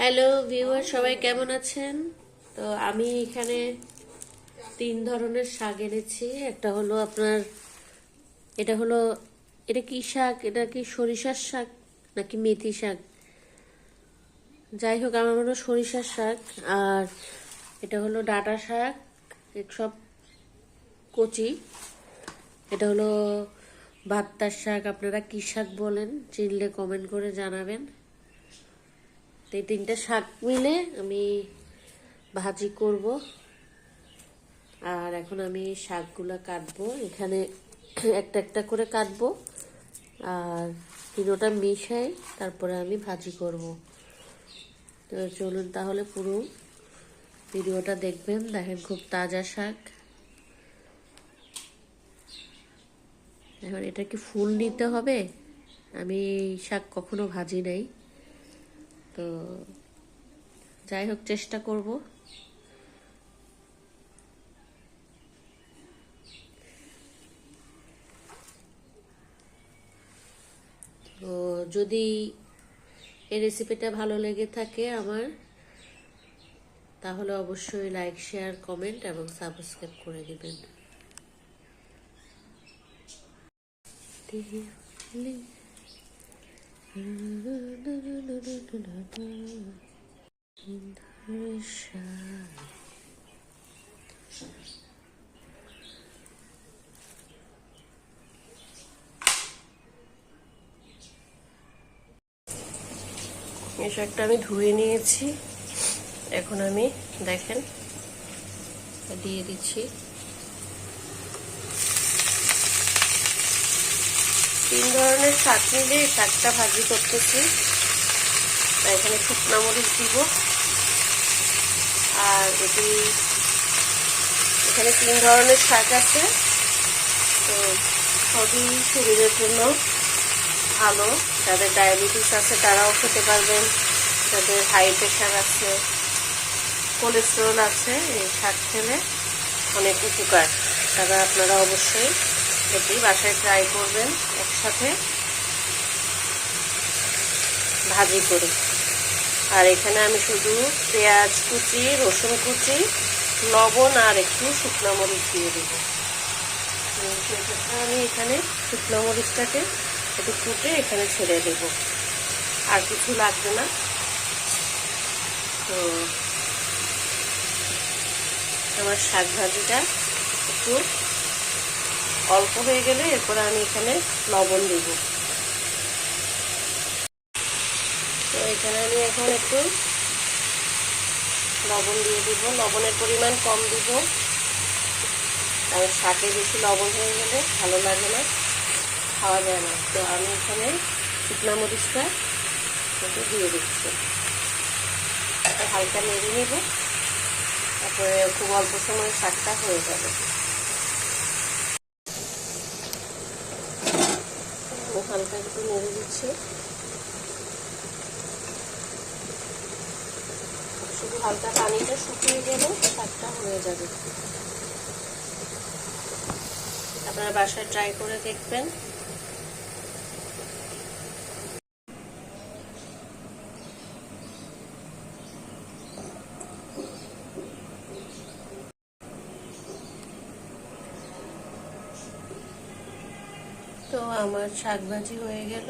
Hello viewer সবাই কেমন আছেন? তো আমি এখানে তিন ধরনের শাক এনেছি। একটা হলো আপনার, এটা হলো, এটা কি শাক? এটা কি সরিষার শাক নাকি মেথি শাক? যাই হোক, আমার হলো সরিষার শাক। আর এটা হলো ডাটা শাক সব কচি। এটা হলো ভাত্তার শাক, আপনারা কি শাক বলেন, চিনলে কমেন্ট করে জানাবেন। তো এই তিনটে শাক মিলে আমি ভাজি করব। আর এখন আমি শাকগুলো কাটবো। এখানে একটা একটা করে কাটবো। আর তিনোটা মিশাই তারপরে আমি ভাজি করব। তো চলুন তাহলে পুরো ভিডিওটা দেখবেন। দেখেন খুব তাজা শাক। এখন এটা কি ফুল নিতে হবে? আমি শাক কখনো ভাজি নাই। তো যাই হোক, চেষ্টা করব। তো যদি এই রেসিপিটা ভালো লেগে থাকে আমার, তাহলে অবশ্যই লাইক শেয়ার কমেন্ট এবং সাবস্ক্রাইব করে দেবেন। এই শাকটা আমি ধুয়ে নিয়েছি। এখন আমি দেখেন দিয়ে দিচ্ছি। তিন ধরনের শাক মিলে শাকটা ভাজি করতেছি। এখানে শুকনা মরিচ দিব। আর এটি এখানে তিন ধরনের শাক আছে, তো সবই শরীরের জন্য ভালো। যাদের ডায়াবেটিস আছে তারাও খেতে পারবেন। যাদের হাই প্রেশার আছে, কোলেস্টেরল আছে, এই শাক খেলে অনেক উপকার। তারা আপনারা অবশ্যই এটি বাসায় ট্রাই করবেন একসাথে। ভাজি করে। আর এখানে আমি শুধু পেঁয়াজ কুচি, রসুন কুচি, লবণ আর একটু শুকনো মরিচ দিয়ে দেবো। আমি এখানে শুকনো মরিচটাকে একটু ফুটে এখানে ছেড়ে দেব। আর কিছু লাগবে না। তো আমার শাক ভাজিটা একটু অল্প হয়ে গেলে এরপরে আমি এখানে লবণ দিব। তো এখানে আমি এখন একটু লবণ দিয়ে দিব। লবণের পরিমাণ কম দিব। কারণ শাকে বেশি লবণ হয়ে গেলে ভালো লাগে না, খাওয়া যায় না। তো আমি এখানে শুকনো মরিচটা একটু দিয়ে দিচ্ছি। হালকা নেড়ে নেব, তারপরে খুব অল্প সময় শাকটা হয়ে যাবে। হালকা একটু নেড়ে দিচ্ছি। শুধু হালকা পানিটা শুকিয়ে গেলে শাকটা হয়ে যাবে। আপনারা বাসায় ট্রাই করে দেখবেন। তো আমার শাক ভাজি হয়ে গেল।